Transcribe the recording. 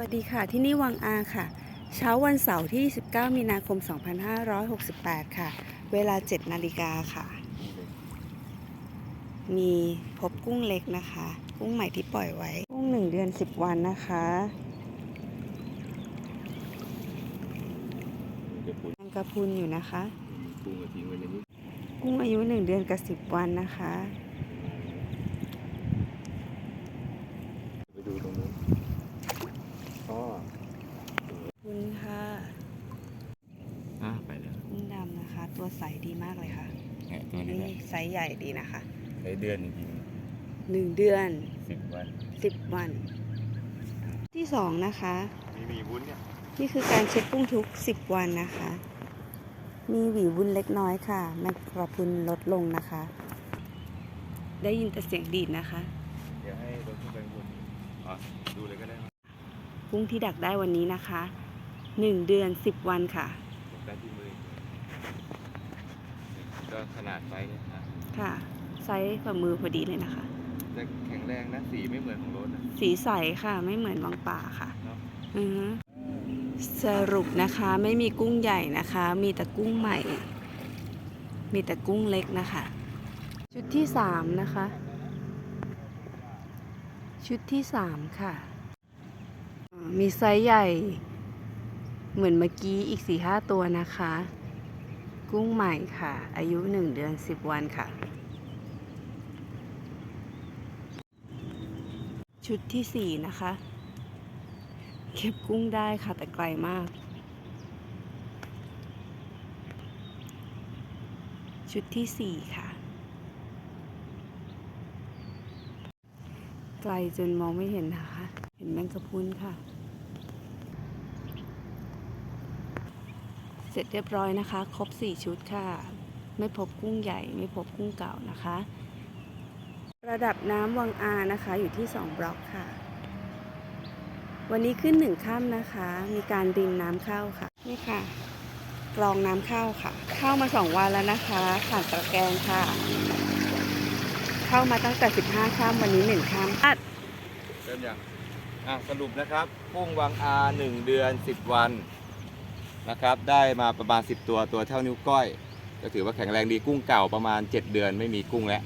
วัสดีค่ะ ที่นี่วังอาค่ะ เช้าวันเสาร์ที่ 19 มีนาคม 2568 ค่ะ เวลา 7 นาฬิกาค่ะ มีพบกุ้งเล็กนะคะ กุ้งใหม่ที่ปล่อยไว้ กุ้ง 1 เดือน 10 วันนะคะจะปุนแมงกะพรุนอยู่นะคะปรุงกระทิ้งไว้ในนี้กุ้งอายุ 1 เดือนกับ 10 วันนะคะ ไปดูตรงนู้นอ๋อ ขอบคุณค่ะ อะไปแล้ว กุ้งดำนะคะ ตัวใสดีมากเลยค่ะเนี่ยตัวนี้แหละนี่ไซส์ใหญ่ดีนะคะใช้เดือนจริง1เดือนๆสิบวัน10วัน ที่2นะคะ มีมีวุ้นเนี่ยนี่คือการเช็ดกุ้งทุก10วันนะคะ มีหวีวุ้นเล็กน้อยค่ะแมงกระพรุนลดลงนะคะ ได้ยินแต่เสียงดีดนะคะ เดี๋ยวให้รถขึ้นไปบนอ๋อดูเลยก็ได้ครับกุ้งที่ดักได้วันนี้นะคะ1เดือน10วันค่ะผมได้ที่มือ ก็ขนาดไซส์เนี่ยนะค่ะ ไซส์ฝ่ามือพอดีเลยนะคะแต่แข็งแรงนะสีไม่เหมือนของรถนะ สีใสค่ะ ไม่เหมือนวังป่าค่ะเนาะอือฮึสรุปนะคะไม่มีกุ้งใหญ่นะคะ มีแต่กุ้งใหม่ มีแต่กุ้งเล็กนะคะ ชุดที่สามนะคะ ชุดที่สามค่ะอ่ามีไซส์ใหญ่ เหมือนเมื่อกี้อีกสี่ห้าตัวนะคะ กุ้งใหม่ค่ะ อายุหนึ่งเดือนสิบวันค่ะ ชุดที่สี่นะคะ เก็บกุ้งได้ค่ะ แต่ไกลมาก ชุดที่สี่ค่ะ ไกลจนมองไม่เห็นนะคะ เห็นแมงกะพุนค่ะ สร็จเรียบร้อยนะคะ ครบสี่ชุดค่ะ ไม่พบกุ้งใหญ่ไม่พบกุ้งเก่านะคะ ระดับน้ำวังอานะคะ อยู่ที่ 2 บล็อกค่ะ วันนี้ขึ้นหนึ่งค่ำนะคะ มีการดินน้ำเข้าค่ะ นี่ค่ะกรองน้ำเข้าค่ะ เข้ามาสองวันแล้วนะคะผ่านตะแกรงค่ะ เข้ามาตั้งแต่ 15ค่ำวันนี้หนึ่งค่ำอะเริ่มยังอะสรุปนะครับกุ้งวางอาหนึ่งเดือนสิบวัน นะครับ ได้มาประมาณ 10 ตัวตัวเท่านิ้วก้อย ก็ถือว่าแข็งแรงดีกุ้งเก่าประมาณ 7 เดือนไม่มีกุ้งแล้ว